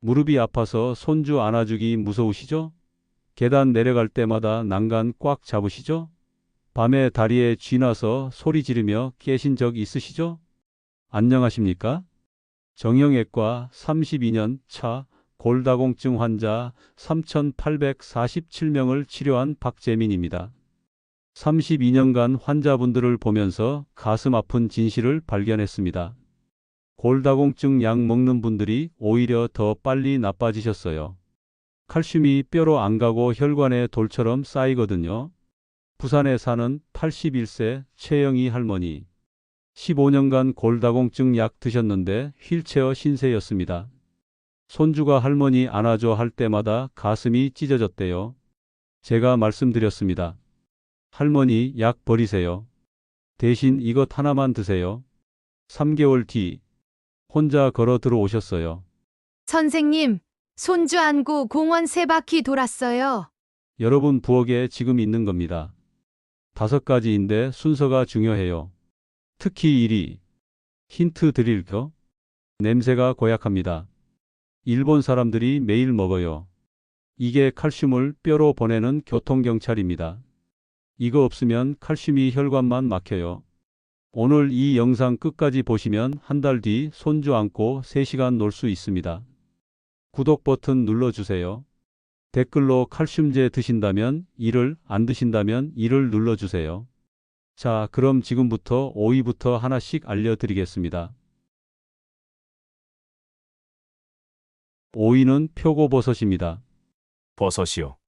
무릎이 아파서 손주 안아주기 무서우시죠? 계단 내려갈 때마다 난간 꽉 잡으시죠? 밤에 다리에 쥐나서 소리 지르며 깨신 적 있으시죠? 안녕하십니까? 정형외과 32년 차 골다공증 환자 3,847명을 치료한 박재민입니다. 32년간 환자분들을 보면서 가슴 아픈 진실을 발견했습니다. 골다공증 약 먹는 분들이 오히려 더 빨리 나빠지셨어요. 칼슘이 뼈로 안 가고 혈관에 돌처럼 쌓이거든요. 부산에 사는 81세 최영희 할머니. 15년간 골다공증 약 드셨는데 휠체어 신세였습니다. 손주가 할머니 안아줘 할 때마다 가슴이 찢어졌대요. 제가 말씀드렸습니다. 할머니 약 버리세요. 대신 이것 하나만 드세요. 3개월 뒤 혼자 걸어 들어오셨어요. 선생님, 손주 안고 공원 세 바퀴 돌았어요. 여러분 부엌에 지금 있는 겁니다. 다섯 가지인데 순서가 중요해요. 특히 1위. 힌트 드릴겨? 냄새가 고약합니다. 일본 사람들이 매일 먹어요. 이게 칼슘을 뼈로 보내는 교통경찰입니다. 이거 없으면 칼슘이 혈관만 막혀요. 오늘 이 영상 끝까지 보시면 한 달 뒤 손주 안고 3시간 놀 수 있습니다. 구독 버튼 눌러주세요. 댓글로 칼슘제 드신다면 1을, 안 드신다면 2를 눌러주세요. 자, 그럼 지금부터 오이부터 하나씩 알려드리겠습니다. 오이는 표고버섯입니다. 버섯이요.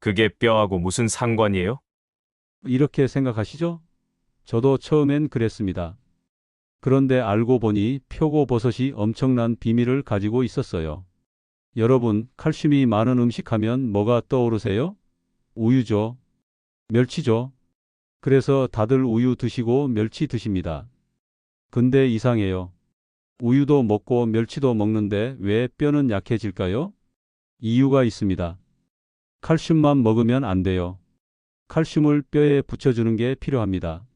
그게 뼈하고 무슨 상관이에요? 이렇게 생각하시죠? 저도 처음엔 그랬습니다. 그런데 알고 보니 표고버섯이 엄청난 비밀을 가지고 있었어요. 여러분, 칼슘이 많은 음식 하면 뭐가 떠오르세요? 우유죠. 멸치죠. 그래서 다들 우유 드시고 멸치 드십니다. 근데 이상해요. 우유도 먹고 멸치도 먹는데 왜 뼈는 약해질까요? 이유가 있습니다. 칼슘만 먹으면 안 돼요. 칼슘을 뼈에 붙여주는 게 필요합니다.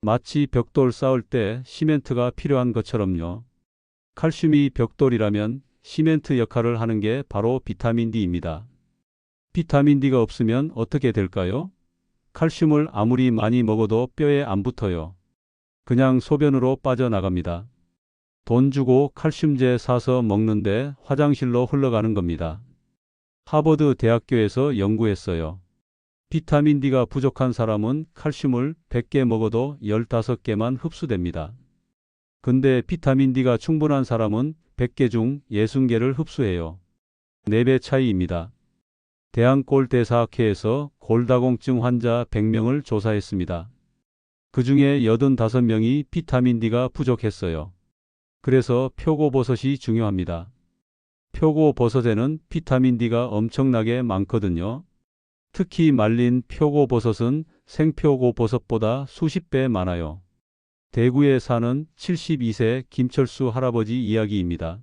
마치 벽돌 쌓을 때 시멘트가 필요한 것처럼요. 칼슘이 벽돌이라면 시멘트 역할을 하는 게 바로 비타민 D입니다. 비타민 D가 없으면 어떻게 될까요? 칼슘을 아무리 많이 먹어도 뼈에 안 붙어요. 그냥 소변으로 빠져나갑니다. 돈 주고 칼슘제 사서 먹는데 화장실로 흘러가는 겁니다. 하버드 대학교에서 연구했어요. 비타민 D가 부족한 사람은 칼슘을 100개 먹어도 15개만 흡수됩니다. 근데 비타민 D가 충분한 사람은 100개 중 60개를 흡수해요. 4배 차이입니다. 대한골대사학회에서 골다공증 환자 100명을 조사했습니다. 그 중에 85명이 비타민 D가 부족했어요. 그래서 표고버섯이 중요합니다. 표고버섯에는 비타민 D가 엄청나게 많거든요. 특히 말린 표고버섯은 생표고버섯보다 수십 배 많아요. 대구에 사는 72세 김철수 할아버지 이야기입니다.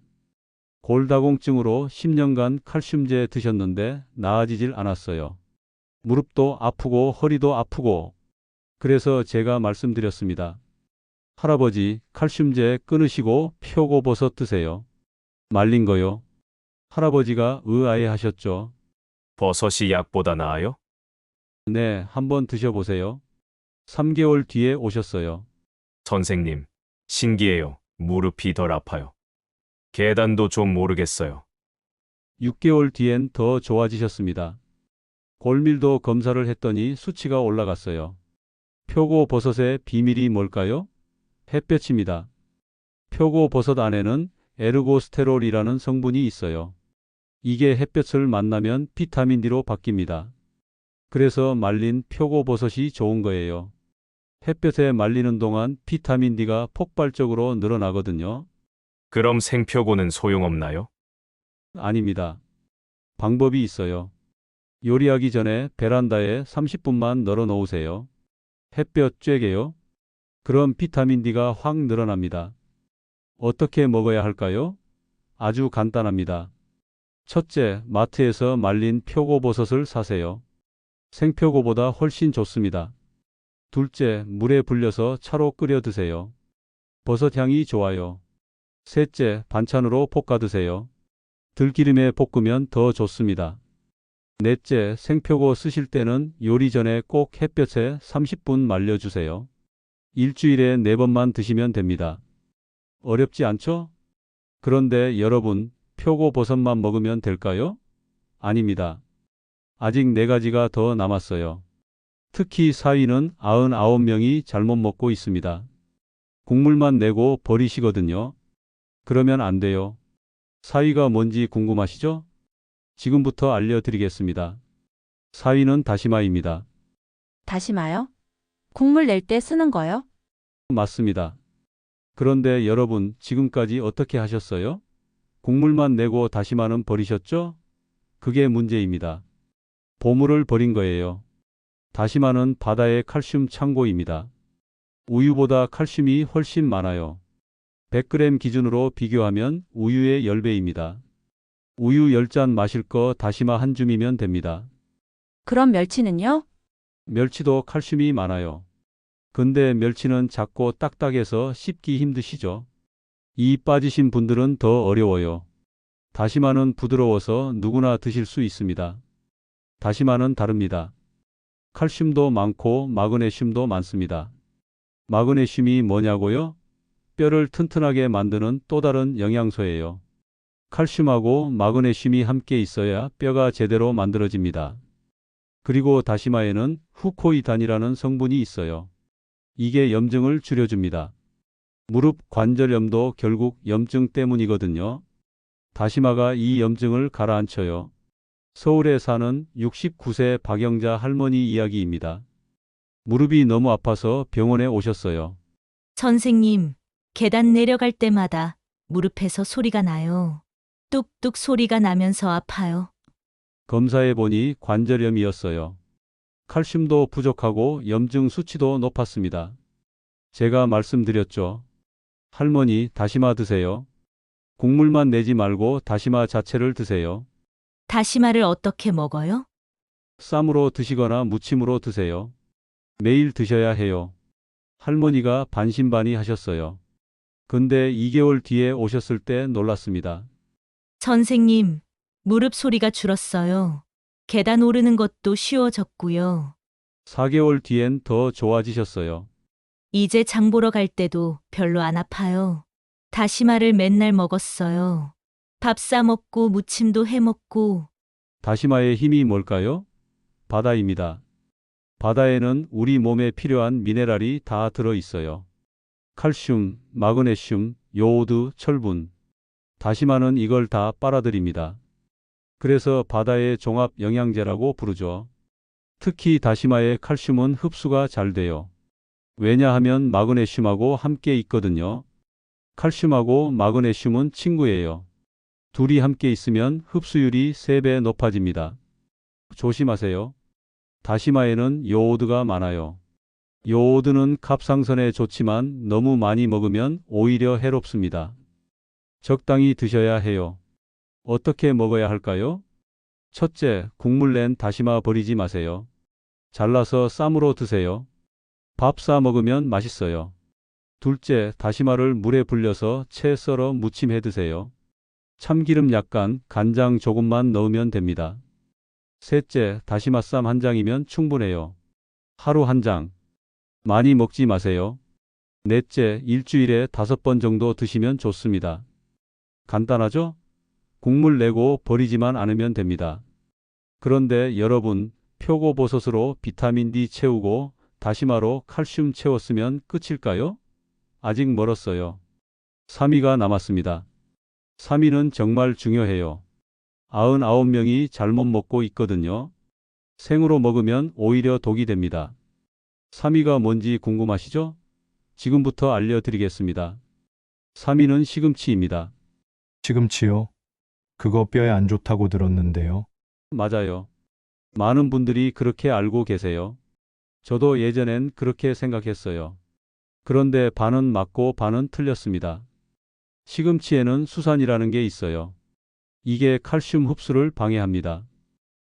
골다공증으로 10년간 칼슘제 드셨는데 나아지질 않았어요. 무릎도 아프고 허리도 아프고 그래서 제가 말씀드렸습니다. 할아버지 칼슘제 끊으시고 표고버섯 드세요. 말린 거요. 할아버지가 의아해 하셨죠. 버섯이 약보다 나아요? 네, 한번 드셔보세요. 3개월 뒤에 오셨어요. 선생님, 신기해요. 무릎이 덜 아파요. 계단도 좀 모르겠어요. 6개월 뒤엔 더 좋아지셨습니다. 골밀도 검사를 했더니 수치가 올라갔어요. 표고 버섯의 비밀이 뭘까요? 햇볕입니다. 표고 버섯 안에는 에르고스테롤이라는 성분이 있어요. 이게 햇볕을 만나면 비타민 D로 바뀝니다. 그래서 말린 표고버섯이 좋은 거예요. 햇볕에 말리는 동안 비타민 D가 폭발적으로 늘어나거든요. 그럼 생표고는 소용없나요? 아닙니다. 방법이 있어요. 요리하기 전에 베란다에 30분만 널어 놓으세요. 햇볕 쬐게요. 그럼 비타민 D가 확 늘어납니다. 어떻게 먹어야 할까요? 아주 간단합니다. 첫째, 마트에서 말린 표고버섯을 사세요. 생표고보다 훨씬 좋습니다. 둘째, 물에 불려서 차로 끓여 드세요. 버섯 향이 좋아요. 셋째, 반찬으로 볶아 드세요. 들기름에 볶으면 더 좋습니다. 넷째, 생표고 쓰실 때는 요리 전에 꼭 햇볕에 30분 말려주세요. 일주일에 4번만 드시면 됩니다. 어렵지 않죠? 그런데 여러분, 표고 버섯만 먹으면 될까요? 아닙니다. 아직 4가지가 더 남았어요. 특히 사위는 99명이 잘못 먹고 있습니다. 국물만 내고 버리시거든요. 그러면 안 돼요. 사위가 뭔지 궁금하시죠? 지금부터 알려드리겠습니다. 사위는 다시마입니다. 다시마요? 국물 낼 때 쓰는 거요? 맞습니다. 그런데 여러분, 지금까지 어떻게 하셨어요? 국물만 내고 다시마는 버리셨죠? 그게 문제입니다. 보물을 버린 거예요. 다시마는 바다의 칼슘 창고입니다. 우유보다 칼슘이 훨씬 많아요. 100g 기준으로 비교하면 우유의 10배입니다. 우유 10잔 마실 거 다시마 한 줌이면 됩니다. 그럼 멸치는요? 멸치도 칼슘이 많아요. 근데 멸치는 작고 딱딱해서 씹기 힘드시죠? 이 빠지신 분들은 더 어려워요. 다시마는 부드러워서 누구나 드실 수 있습니다. 다시마는 다릅니다. 칼슘도 많고 마그네슘도 많습니다. 마그네슘이 뭐냐고요? 뼈를 튼튼하게 만드는 또 다른 영양소예요. 칼슘하고 마그네슘이 함께 있어야 뼈가 제대로 만들어집니다. 그리고 다시마에는 후코이단이라는 성분이 있어요. 이게 염증을 줄여줍니다. 무릎 관절염도 결국 염증 때문이거든요. 다시마가 이 염증을 가라앉혀요. 서울에 사는 69세 박영자 할머니 이야기입니다. 무릎이 너무 아파서 병원에 오셨어요. 선생님, 계단 내려갈 때마다 무릎에서 소리가 나요. 뚝뚝 소리가 나면서 아파요. 검사해 보니 관절염이었어요. 칼슘도 부족하고 염증 수치도 높았습니다. 제가 말씀드렸죠. 할머니, 다시마 드세요. 국물만 내지 말고 다시마 자체를 드세요. 다시마를 어떻게 먹어요? 쌈으로 드시거나 무침으로 드세요. 매일 드셔야 해요. 할머니가 반신반의 하셨어요. 근데 2개월 뒤에 오셨을 때 놀랐습니다. 선생님, 무릎 소리가 줄었어요. 계단 오르는 것도 쉬워졌고요. 4개월 뒤엔 더 좋아지셨어요. 이제 장 보러 갈 때도 별로 안 아파요. 다시마를 맨날 먹었어요. 밥 싸 먹고 무침도 해 먹고 다시마의 힘이 뭘까요? 바다입니다. 바다에는 우리 몸에 필요한 미네랄이 다 들어 있어요. 칼슘, 마그네슘, 요오드, 철분. 다시마는 이걸 다 빨아들입니다. 그래서 바다의 종합 영양제라고 부르죠. 특히 다시마의 칼슘은 흡수가 잘 돼요. 왜냐하면 마그네슘하고 함께 있거든요. 칼슘하고 마그네슘은 친구예요. 둘이 함께 있으면 흡수율이 3배 높아집니다. 조심하세요. 다시마에는 요오드가 많아요. 요오드는 갑상선에 좋지만 너무 많이 먹으면 오히려 해롭습니다. 적당히 드셔야 해요. 어떻게 먹어야 할까요? 첫째, 국물 낸 다시마 버리지 마세요. 잘라서 쌈으로 드세요. 밥 싸 먹으면 맛있어요. 둘째, 다시마를 물에 불려서 채 썰어 무침해 드세요. 참기름 약간, 간장 조금만 넣으면 됩니다. 셋째, 다시마 쌈 한 장이면 충분해요. 하루 한 장. 많이 먹지 마세요. 넷째, 일주일에 다섯 번 정도 드시면 좋습니다. 간단하죠? 국물 내고 버리지만 않으면 됩니다. 그런데 여러분, 표고버섯으로 비타민 D 채우고 다시마로 칼슘 채웠으면 끝일까요? 아직 멀었어요. 3위가 남았습니다. 3위는 정말 중요해요. 99명이 잘못 먹고 있거든요. 생으로 먹으면 오히려 독이 됩니다. 3위가 뭔지 궁금하시죠? 지금부터 알려드리겠습니다. 3위는 시금치입니다. 시금치요? 그거 뼈에 안 좋다고 들었는데요. 맞아요. 많은 분들이 그렇게 알고 계세요. 저도 예전엔 그렇게 생각했어요. 그런데 반은 맞고 반은 틀렸습니다. 시금치에는 수산이라는 게 있어요. 이게 칼슘 흡수를 방해합니다.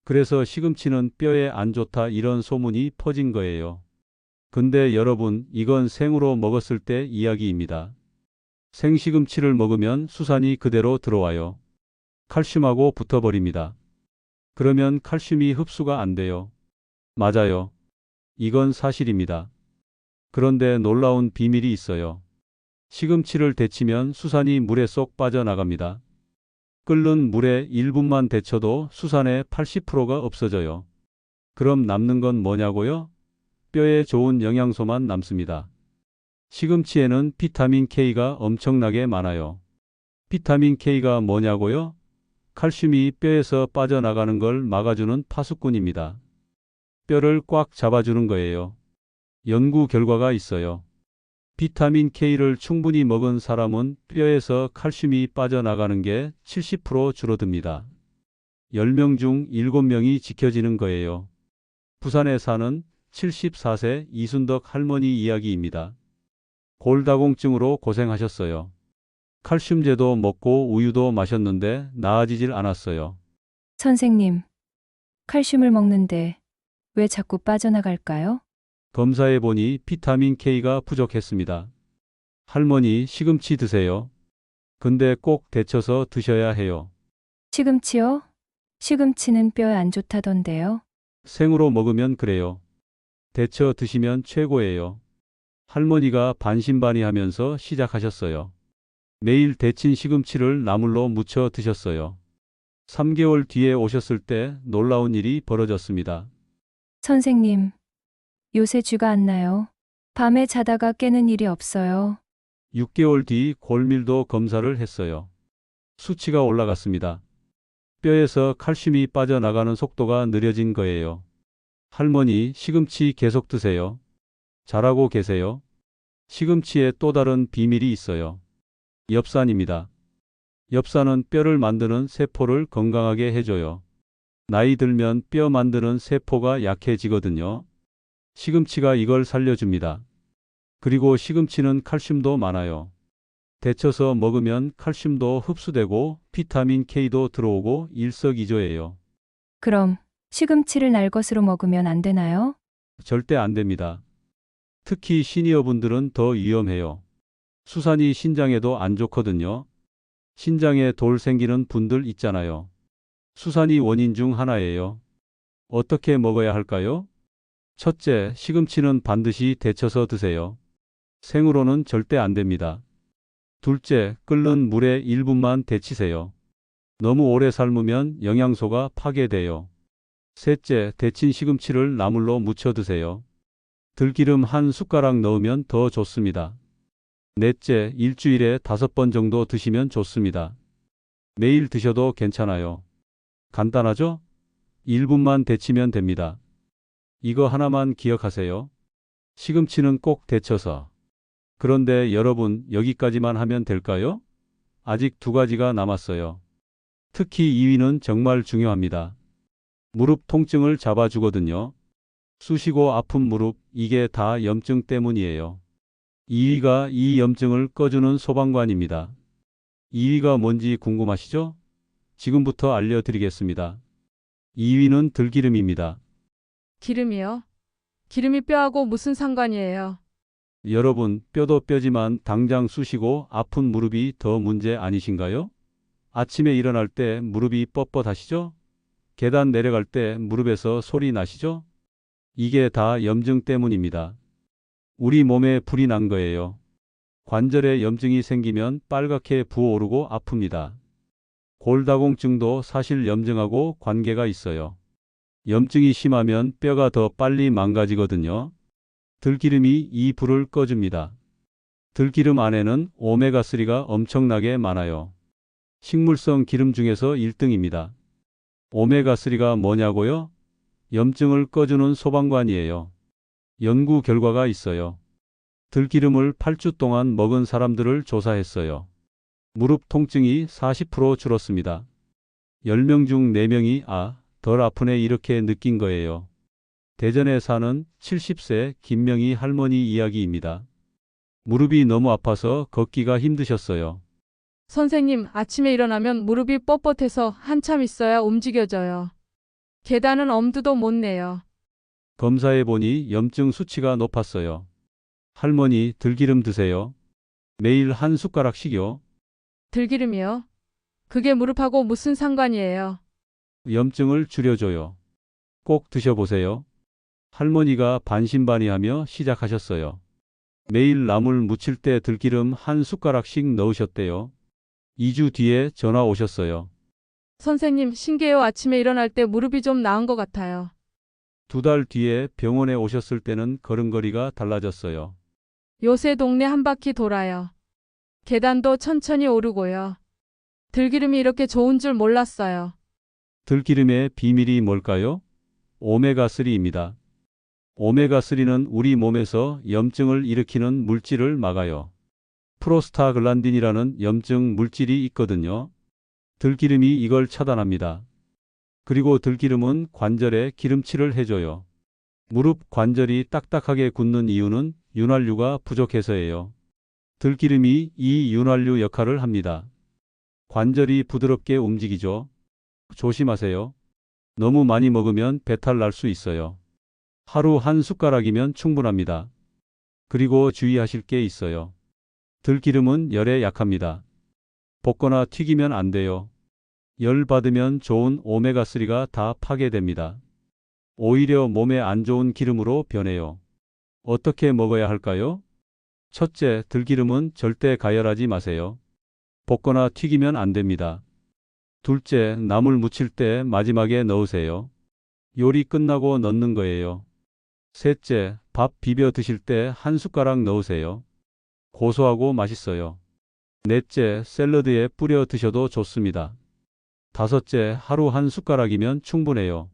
그래서 시금치는 뼈에 안 좋다 이런 소문이 퍼진 거예요. 근데 여러분, 이건 생으로 먹었을 때 이야기입니다. 생시금치를 먹으면 수산이 그대로 들어와요. 칼슘하고 붙어버립니다. 그러면 칼슘이 흡수가 안 돼요. 맞아요. 이건 사실입니다. 그런데 놀라운 비밀이 있어요. 시금치를 데치면 수산이 물에 쏙 빠져나갑니다. 끓는 물에 1분만 데쳐도 수산의 80%가 없어져요. 그럼 남는 건 뭐냐고요? 뼈에 좋은 영양소만 남습니다. 시금치에는 비타민 K가 엄청나게 많아요. 비타민 K가 뭐냐고요? 칼슘이 뼈에서 빠져나가는 걸 막아주는 파수꾼입니다. 뼈를 꽉 잡아주는 거예요. 연구 결과가 있어요. 비타민 K를 충분히 먹은 사람은 뼈에서 칼슘이 빠져나가는 게 70% 줄어듭니다. 10명 중 7명이 지켜지는 거예요. 부산에 사는 74세 이순덕 할머니 이야기입니다. 골다공증으로 고생하셨어요. 칼슘제도 먹고 우유도 마셨는데 나아지질 않았어요. 선생님, 칼슘을 먹는데 왜 자꾸 빠져나갈까요? 검사해 보니 비타민 K가 부족했습니다. 할머니 시금치 드세요. 근데 꼭 데쳐서 드셔야 해요. 시금치요? 시금치는 뼈에 안 좋다던데요. 생으로 먹으면 그래요. 데쳐 드시면 최고예요. 할머니가 반신반의하면서 시작하셨어요. 매일 데친 시금치를 나물로 무쳐 드셨어요. 3개월 뒤에 오셨을 때 놀라운 일이 벌어졌습니다. 선생님, 요새 쥐가 안 나요. 밤에 자다가 깨는 일이 없어요. 6개월 뒤 골밀도 검사를 했어요. 수치가 올라갔습니다. 뼈에서 칼슘이 빠져나가는 속도가 느려진 거예요. 할머니, 시금치 계속 드세요. 잘하고 계세요. 시금치에 또 다른 비밀이 있어요. 엽산입니다. 엽산은 뼈를 만드는 세포를 건강하게 해줘요. 나이 들면 뼈 만드는 세포가 약해지거든요. 시금치가 이걸 살려줍니다. 그리고 시금치는 칼슘도 많아요. 데쳐서 먹으면 칼슘도 흡수되고 비타민 K도 들어오고 일석이조예요. 그럼 시금치를 날 것으로 먹으면 안 되나요? 절대 안 됩니다. 특히 시니어분들은 더 위험해요. 수산이 신장에도 안 좋거든요. 신장에 돌 생기는 분들 있잖아요. 수산이 원인 중 하나예요. 어떻게 먹어야 할까요? 첫째, 시금치는 반드시 데쳐서 드세요. 생으로는 절대 안 됩니다. 둘째, 끓는 물에 1분만 데치세요. 너무 오래 삶으면 영양소가 파괴돼요. 셋째, 데친 시금치를 나물로 무쳐 드세요. 들기름 한 숟가락 넣으면 더 좋습니다. 넷째, 일주일에 다섯 번 정도 드시면 좋습니다. 매일 드셔도 괜찮아요. 간단하죠? 1분만 데치면 됩니다. 이거 하나만 기억하세요. 시금치는 꼭 데쳐서. 그런데 여러분, 여기까지만 하면 될까요? 아직 두 가지가 남았어요. 특히 2위는 정말 중요합니다. 무릎 통증을 잡아주거든요. 쑤시고 아픈 무릎, 이게 다 염증 때문이에요. 2위가 이 염증을 꺼주는 소방관입니다. 2위가 뭔지 궁금하시죠? 지금부터 알려드리겠습니다. 2위는 들기름입니다. 기름이요? 기름이 뼈하고 무슨 상관이에요? 여러분, 뼈도 뼈지만 당장 쑤시고 아픈 무릎이 더 문제 아니신가요? 아침에 일어날 때 무릎이 뻣뻣하시죠? 계단 내려갈 때 무릎에서 소리 나시죠? 이게 다 염증 때문입니다. 우리 몸에 불이 난 거예요. 관절에 염증이 생기면 빨갛게 부어오르고 아픕니다. 골다공증도 사실 염증하고 관계가 있어요. 염증이 심하면 뼈가 더 빨리 망가지거든요. 들기름이 이 불을 꺼줍니다. 들기름 안에는 오메가3가 엄청나게 많아요. 식물성 기름 중에서 1등입니다. 오메가3가 뭐냐고요? 염증을 꺼주는 소방관이에요. 연구 결과가 있어요. 들기름을 8주 동안 먹은 사람들을 조사했어요. 무릎 통증이 40% 줄었습니다. 10명 중 4명이 아, 덜 아프네 이렇게 느낀 거예요. 대전에 사는 70세 김명희 할머니 이야기입니다. 무릎이 너무 아파서 걷기가 힘드셨어요. 선생님, 아침에 일어나면 무릎이 뻣뻣해서 한참 있어야 움직여져요. 계단은 엄두도 못 내요. 검사해 보니 염증 수치가 높았어요. 할머니 들기름 드세요. 매일 한 숟가락씩요. 들기름이요? 그게 무릎하고 무슨 상관이에요? 염증을 줄여줘요. 꼭 드셔보세요. 할머니가 반신반의하며 시작하셨어요. 매일 나물 무칠 때 들기름 한 숟가락씩 넣으셨대요. 2주 뒤에 전화 오셨어요. 선생님, 신기해요. 아침에 일어날 때 무릎이 좀 나은 것 같아요. 두 달 뒤에 병원에 오셨을 때는 걸음걸이가 달라졌어요. 요새 동네 한 바퀴 돌아요. 계단도 천천히 오르고요. 들기름이 이렇게 좋은 줄 몰랐어요. 들기름의 비밀이 뭘까요? 오메가3입니다. 오메가3는 우리 몸에서 염증을 일으키는 물질을 막아요. 프로스타글란딘이라는 염증 물질이 있거든요. 들기름이 이걸 차단합니다. 그리고 들기름은 관절에 기름칠을 해줘요. 무릎 관절이 딱딱하게 굳는 이유는 윤활유가 부족해서예요. 들기름이 이 윤활유 역할을 합니다. 관절이 부드럽게 움직이죠. 조심하세요. 너무 많이 먹으면 배탈 날 수 있어요. 하루 한 숟가락이면 충분합니다. 그리고 주의하실 게 있어요. 들기름은 열에 약합니다. 볶거나 튀기면 안 돼요. 열 받으면 좋은 오메가3가 다 파괴됩니다. 오히려 몸에 안 좋은 기름으로 변해요. 어떻게 먹어야 할까요? 첫째, 들기름은 절대 가열하지 마세요. 볶거나 튀기면 안 됩니다. 둘째, 나물 무칠 때 마지막에 넣으세요. 요리 끝나고 넣는 거예요. 셋째, 밥 비벼 드실 때 한 숟가락 넣으세요. 고소하고 맛있어요. 넷째, 샐러드에 뿌려 드셔도 좋습니다. 다섯째, 하루 한 숟가락이면 충분해요.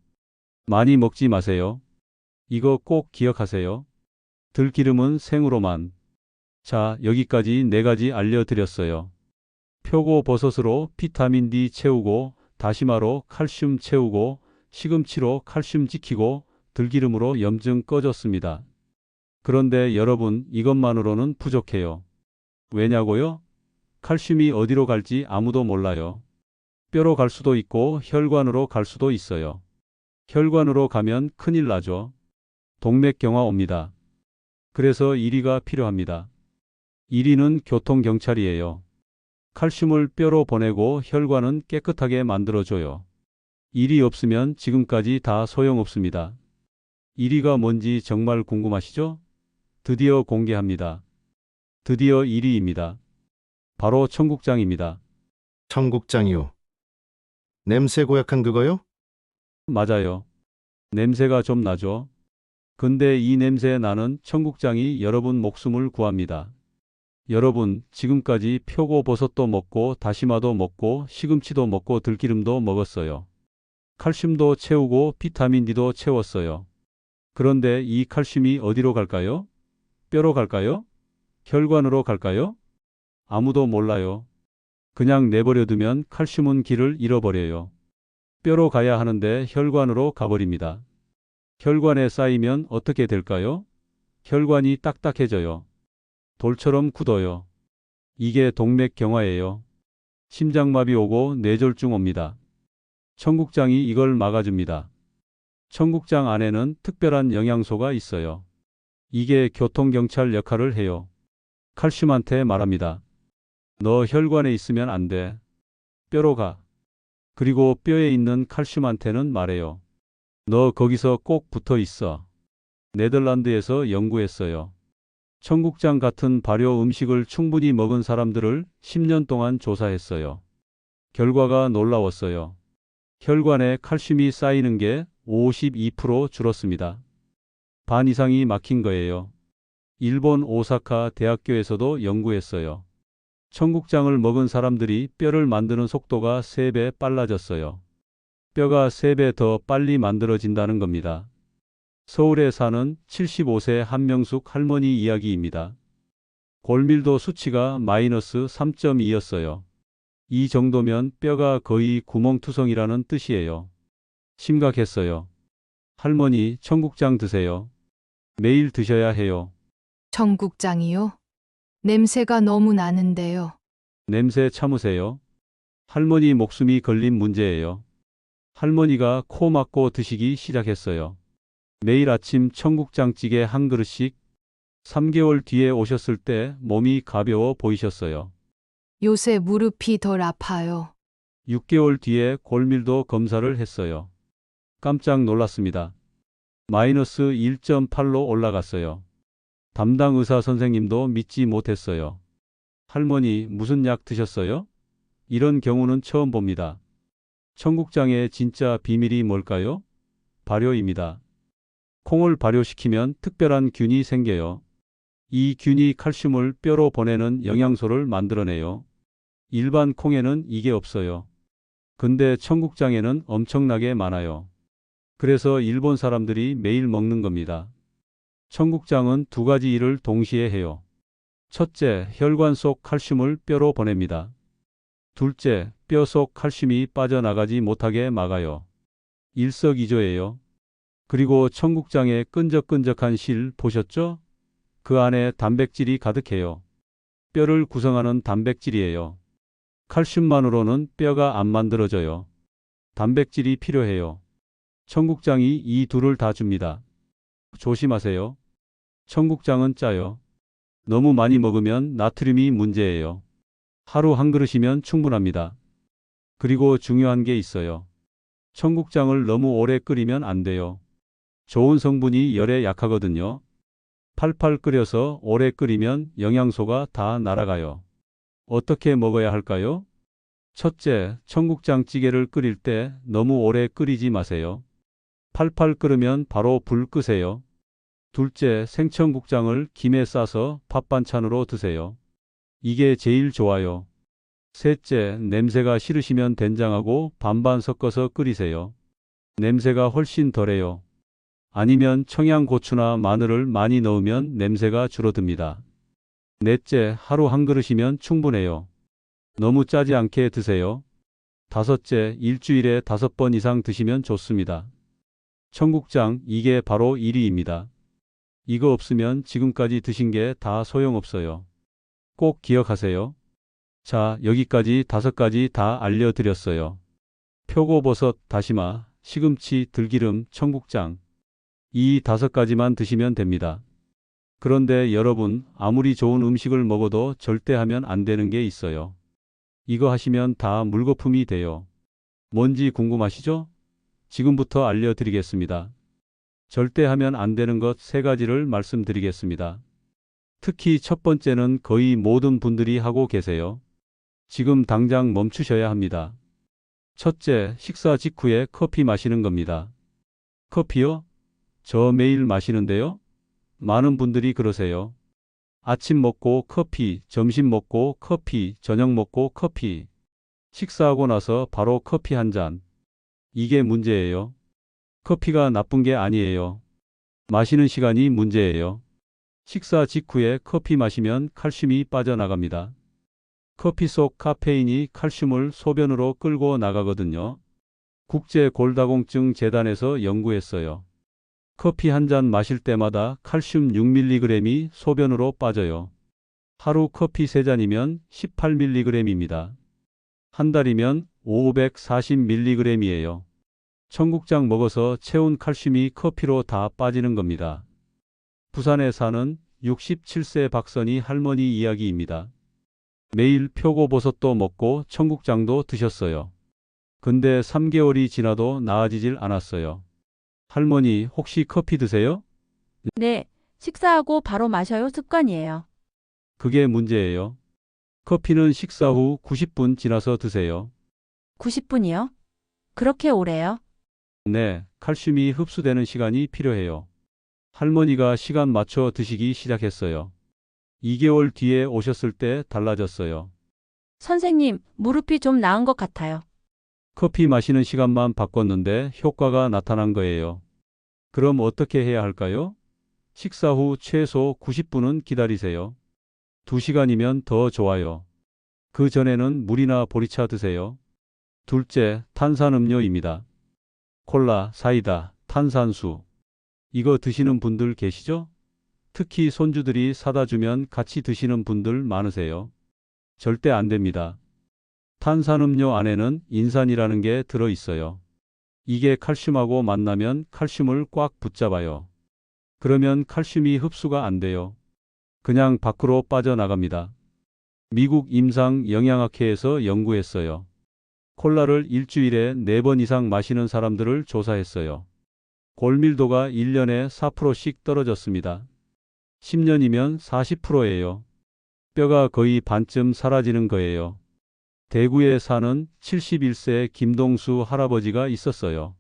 많이 먹지 마세요. 이거 꼭 기억하세요. 들기름은 생으로만. 자, 여기까지 네 가지 알려드렸어요. 표고 버섯으로 비타민 D 채우고, 다시마로 칼슘 채우고, 시금치로 칼슘 지키고, 들기름으로 염증 꺼졌습니다. 그런데 여러분, 이것만으로는 부족해요. 왜냐고요? 칼슘이 어디로 갈지 아무도 몰라요. 뼈로 갈 수도 있고 혈관으로 갈 수도 있어요. 혈관으로 가면 큰일 나죠. 동맥경화 옵니다. 그래서 1위가 필요합니다. 1위는 교통경찰이에요. 칼슘을 뼈로 보내고 혈관은 깨끗하게 만들어줘요. 1위 없으면 지금까지 다 소용없습니다. 1위가 뭔지 정말 궁금하시죠? 드디어 공개합니다. 드디어 1위입니다. 바로 청국장입니다. 청국장이요. 냄새 고약한 그거요? 맞아요. 냄새가 좀 나죠? 근데 이 냄새 나는 청국장이 여러분 목숨을 구합니다. 여러분, 지금까지 표고버섯도 먹고 다시마도 먹고 시금치도 먹고 들기름도 먹었어요. 칼슘도 채우고 비타민 D도 채웠어요. 그런데 이 칼슘이 어디로 갈까요? 뼈로 갈까요? 혈관으로 갈까요? 아무도 몰라요. 그냥 내버려 두면 칼슘은 길을 잃어버려요. 뼈로 가야 하는데 혈관으로 가버립니다. 혈관에 쌓이면 어떻게 될까요? 혈관이 딱딱해져요. 돌처럼 굳어요. 이게 동맥 경화예요. 심장마비 오고 뇌졸중 옵니다. 청국장이 이걸 막아줍니다. 청국장 안에는 특별한 영양소가 있어요. 이게 교통경찰 역할을 해요. 칼슘한테 말합니다. 너 혈관에 있으면 안 돼. 뼈로 가. 그리고 뼈에 있는 칼슘한테는 말해요. 너 거기서 꼭 붙어 있어. 네덜란드에서 연구했어요. 청국장 같은 발효 음식을 충분히 먹은 사람들을 10년 동안 조사했어요. 결과가 놀라웠어요. 혈관에 칼슘이 쌓이는 게 52% 줄었습니다. 반 이상이 막힌 거예요. 일본 오사카 대학교에서도 연구했어요. 청국장을 먹은 사람들이 뼈를 만드는 속도가 3배 빨라졌어요. 뼈가 3배 더 빨리 만들어진다는 겁니다. 서울에 사는 75세 한명숙 할머니 이야기입니다. 골밀도 수치가 마이너스 3.2였어요. 이 정도면 뼈가 거의 구멍투성이라는 뜻이에요. 심각했어요. 할머니, 청국장 드세요. 매일 드셔야 해요. 청국장이요? 냄새가 너무 나는데요. 냄새 참으세요. 할머니 목숨이 걸린 문제예요. 할머니가 코 막고 드시기 시작했어요. 매일 아침 청국장찌개 한 그릇씩 3개월 뒤에 오셨을 때 몸이 가벼워 보이셨어요. 요새 무릎이 덜 아파요. 6개월 뒤에 골밀도 검사를 했어요. 깜짝 놀랐습니다. 마이너스 1.8로 올라갔어요. 담당 의사 선생님도 믿지 못했어요. 할머니, 무슨 약 드셨어요? 이런 경우는 처음 봅니다. 청국장의 진짜 비밀이 뭘까요? 발효입니다. 콩을 발효시키면 특별한 균이 생겨요. 이 균이 칼슘을 뼈로 보내는 영양소를 만들어내요. 일반 콩에는 이게 없어요. 근데 청국장에는 엄청나게 많아요. 그래서 일본 사람들이 매일 먹는 겁니다. 청국장은 두 가지 일을 동시에 해요. 첫째, 혈관 속 칼슘을 뼈로 보냅니다. 둘째, 뼈 속 칼슘이 빠져나가지 못하게 막아요. 일석이조예요. 그리고 청국장의 끈적끈적한 실 보셨죠? 그 안에 단백질이 가득해요. 뼈를 구성하는 단백질이에요. 칼슘만으로는 뼈가 안 만들어져요. 단백질이 필요해요. 청국장이 이 둘을 다 줍니다. 조심하세요. 청국장은 짜요. 너무 많이 먹으면 나트륨이 문제예요. 하루 한 그릇이면 충분합니다. 그리고 중요한 게 있어요. 청국장을 너무 오래 끓이면 안 돼요. 좋은 성분이 열에 약하거든요. 팔팔 끓여서 오래 끓이면 영양소가 다 날아가요. 어떻게 먹어야 할까요? 첫째, 청국장 찌개를 끓일 때 너무 오래 끓이지 마세요. 팔팔 끓으면 바로 불 끄세요. 둘째, 생청국장을 김에 싸서 밥 반찬으로 드세요. 이게 제일 좋아요. 셋째, 냄새가 싫으시면 된장하고 반반 섞어서 끓이세요. 냄새가 훨씬 덜해요. 아니면 청양고추나 마늘을 많이 넣으면 냄새가 줄어듭니다. 넷째, 하루 한 그릇이면 충분해요. 너무 짜지 않게 드세요. 다섯째, 일주일에 다섯 번 이상 드시면 좋습니다. 청국장, 이게 바로 1위입니다. 이거 없으면 지금까지 드신 게 다 소용없어요. 꼭 기억하세요. 자, 여기까지 다섯 가지 다 알려드렸어요. 표고버섯, 다시마, 시금치, 들기름, 청국장. 이 다섯 가지만 드시면 됩니다. 그런데 여러분, 아무리 좋은 음식을 먹어도 절대 하면 안 되는 게 있어요. 이거 하시면 다 물거품이 돼요. 뭔지 궁금하시죠? 지금부터 알려드리겠습니다. 절대 하면 안 되는 것 세 가지를 말씀드리겠습니다. 특히 첫 번째는 거의 모든 분들이 하고 계세요. 지금 당장 멈추셔야 합니다. 첫째, 식사 직후에 커피 마시는 겁니다. 커피요? 저 매일 마시는데요? 많은 분들이 그러세요. 아침 먹고 커피, 점심 먹고 커피, 저녁 먹고 커피. 식사하고 나서 바로 커피 한 잔. 이게 문제예요. 커피가 나쁜 게 아니에요. 마시는 시간이 문제예요. 식사 직후에 커피 마시면 칼슘이 빠져나갑니다. 커피 속 카페인이 칼슘을 소변으로 끌고 나가거든요. 국제 골다공증 재단에서 연구했어요. 커피 한 잔 마실 때마다 칼슘 6mg이 소변으로 빠져요. 하루 커피 3잔이면 18mg입니다. 한 달이면 540mg이에요. 청국장 먹어서 채운 칼슘이 커피로 다 빠지는 겁니다. 부산에 사는 67세 박선희 할머니 이야기입니다. 매일 표고버섯도 먹고 청국장도 드셨어요. 근데 3개월이 지나도 나아지질 않았어요. 할머니, 혹시 커피 드세요? 네, 식사하고 바로 마셔요 습관이에요. 그게 문제예요. 커피는 식사 후 90분 지나서 드세요. 90분이요? 그렇게 오래요? 네, 칼슘이 흡수되는 시간이 필요해요. 할머니가 시간 맞춰 드시기 시작했어요. 2개월 뒤에 오셨을 때 달라졌어요. 선생님, 무릎이 좀 나은 것 같아요. 커피 마시는 시간만 바꿨는데 효과가 나타난 거예요. 그럼 어떻게 해야 할까요? 식사 후 최소 90분은 기다리세요. 2시간이면 더 좋아요. 그 전에는 물이나 보리차 드세요. 둘째, 탄산음료입니다. 콜라, 사이다, 탄산수. 이거 드시는 분들 계시죠? 특히 손주들이 사다 주면 같이 드시는 분들 많으세요. 절대 안 됩니다. 탄산음료 안에는 인산이라는 게 들어 있어요. 이게 칼슘하고 만나면 칼슘을 꽉 붙잡아요. 그러면 칼슘이 흡수가 안 돼요. 그냥 밖으로 빠져나갑니다. 미국 임상 영양학회에서 연구했어요. 콜라를 일주일에 4번 이상 마시는 사람들을 조사했어요. 골밀도가 1년에 4%씩 떨어졌습니다. 10년이면 40%예요. 뼈가 거의 반쯤 사라지는 거예요. 대구에 사는 71세 김동수 할아버지가 있었어요.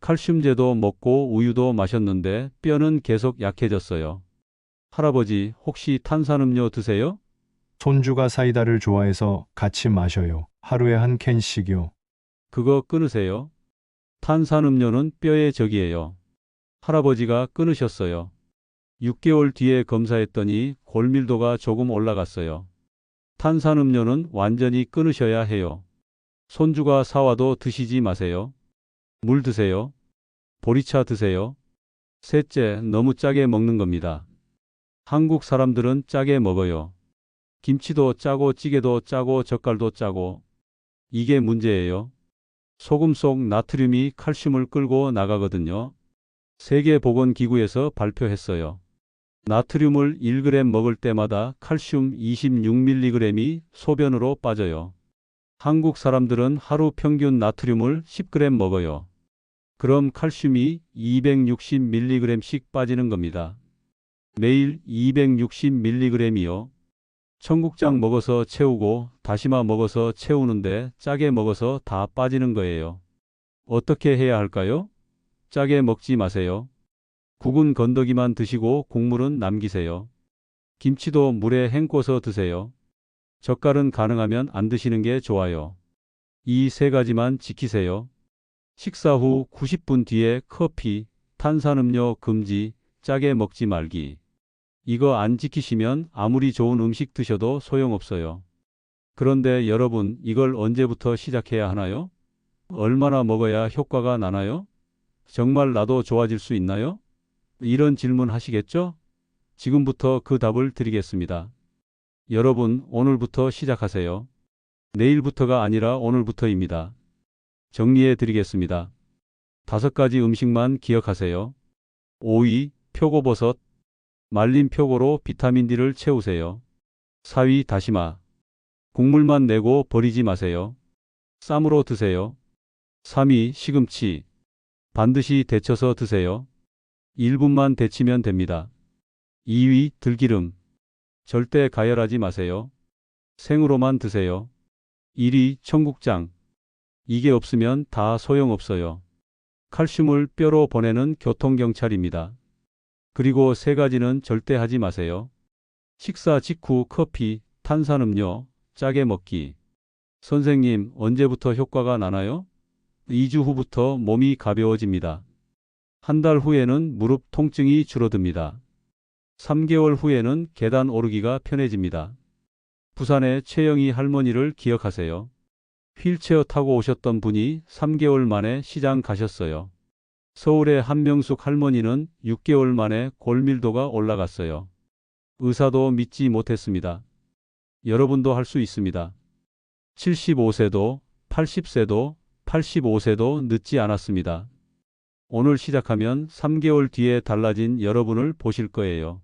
칼슘제도 먹고 우유도 마셨는데 뼈는 계속 약해졌어요. 할아버지, 혹시 탄산음료 드세요? 손주가 사이다를 좋아해서 같이 마셔요. 하루에 한 캔씩요. 그거 끊으세요. 탄산음료는 뼈의 적이에요. 할아버지가 끊으셨어요. 6개월 뒤에 검사했더니 골밀도가 조금 올라갔어요. 탄산음료는 완전히 끊으셔야 해요. 손주가 사와도 드시지 마세요. 물 드세요. 보리차 드세요. 셋째, 너무 짜게 먹는 겁니다. 한국 사람들은 짜게 먹어요. 김치도 짜고 찌개도 짜고 젓갈도 짜고. 이게 문제예요. 소금 속 나트륨이 칼슘을 끌고 나가거든요. 세계보건기구에서 발표했어요. 나트륨을 1g 먹을 때마다 칼슘 26mg이 소변으로 빠져요. 한국 사람들은 하루 평균 나트륨을 10g 먹어요. 그럼 칼슘이 260mg씩 빠지는 겁니다. 매일 260mg이요. 청국장 먹어서 채우고 다시마 먹어서 채우는데 짜게 먹어서 다 빠지는 거예요. 어떻게 해야 할까요? 짜게 먹지 마세요. 국은 건더기만 드시고 국물은 남기세요. 김치도 물에 헹궈서 드세요. 젓갈은 가능하면 안 드시는 게 좋아요. 이 세 가지만 지키세요. 식사 후 90분 뒤에 커피, 탄산음료 금지, 짜게 먹지 말기. 이거 안 지키시면 아무리 좋은 음식 드셔도 소용없어요. 그런데 여러분, 이걸 언제부터 시작해야 하나요? 얼마나 먹어야 효과가 나나요? 정말 나도 좋아질 수 있나요? 이런 질문 하시겠죠? 지금부터 그 답을 드리겠습니다. 여러분, 오늘부터 시작하세요. 내일부터가 아니라 오늘부터입니다. 정리해 드리겠습니다. 다섯 가지 음식만 기억하세요. 오이, 표고버섯, 말린 표고로 비타민 D를 채우세요. 사위, 다시마. 국물만 내고 버리지 마세요. 쌈으로 드세요. 3위, 시금치. 반드시 데쳐서 드세요. 1분만 데치면 됩니다. 2위, 들기름. 절대 가열하지 마세요. 생으로만 드세요. 1위, 청국장. 이게 없으면 다 소용없어요. 칼슘을 뼈로 보내는 교통경찰입니다. 그리고 세 가지는 절대 하지 마세요. 식사 직후 커피, 탄산음료, 짜게 먹기. 선생님, 언제부터 효과가 나나요? 2주 후부터 몸이 가벼워집니다. 한 달 후에는 무릎 통증이 줄어듭니다. 3개월 후에는 계단 오르기가 편해집니다. 부산의 최영희 할머니를 기억하세요. 휠체어 타고 오셨던 분이 3개월 만에 시장 가셨어요. 서울의 한명숙 할머니는 6개월 만에 골밀도가 올라갔어요. 의사도 믿지 못했습니다. 여러분도 할 수 있습니다. 75세도, 80세도, 85세도 늦지 않았습니다. 오늘 시작하면 3개월 뒤에 달라진 여러분을 보실 거예요.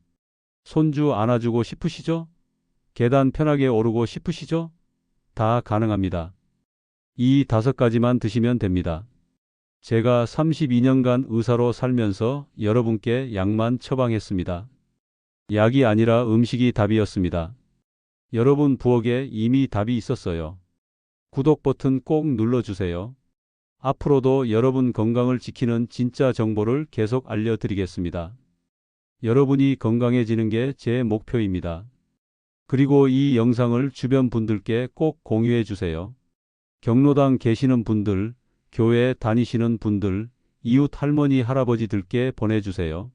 손주 안아주고 싶으시죠? 계단 편하게 오르고 싶으시죠? 다 가능합니다. 이 다섯 가지만 드시면 됩니다. 제가 32년간 의사로 살면서 여러분께 약만 처방했습니다. 약이 아니라 음식이 답이었습니다. 여러분 부엌에 이미 답이 있었어요. 구독 버튼 꼭 눌러주세요. 앞으로도 여러분 건강을 지키는 진짜 정보를 계속 알려드리겠습니다. 여러분이 건강해지는 게 제 목표입니다. 그리고 이 영상을 주변 분들께 꼭 공유해 주세요. 경로당 계시는 분들, 교회 다니시는 분들, 이웃 할머니 할아버지들께 보내주세요.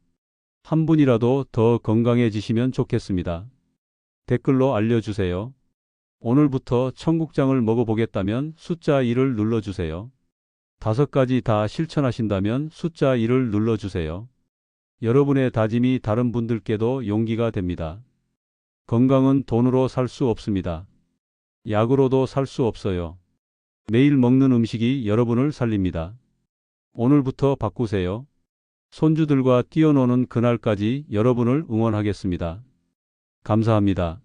한 분이라도 더 건강해지시면 좋겠습니다. 댓글로 알려주세요. 오늘부터 청국장을 먹어보겠다면 숫자 1을 눌러주세요. 다섯 가지 다 실천하신다면 숫자 1을 눌러주세요. 여러분의 다짐이 다른 분들께도 용기가 됩니다. 건강은 돈으로 살 수 없습니다. 약으로도 살 수 없어요. 매일 먹는 음식이 여러분을 살립니다. 오늘부터 바꾸세요. 손주들과 뛰어노는 그날까지 여러분을 응원하겠습니다. 감사합니다.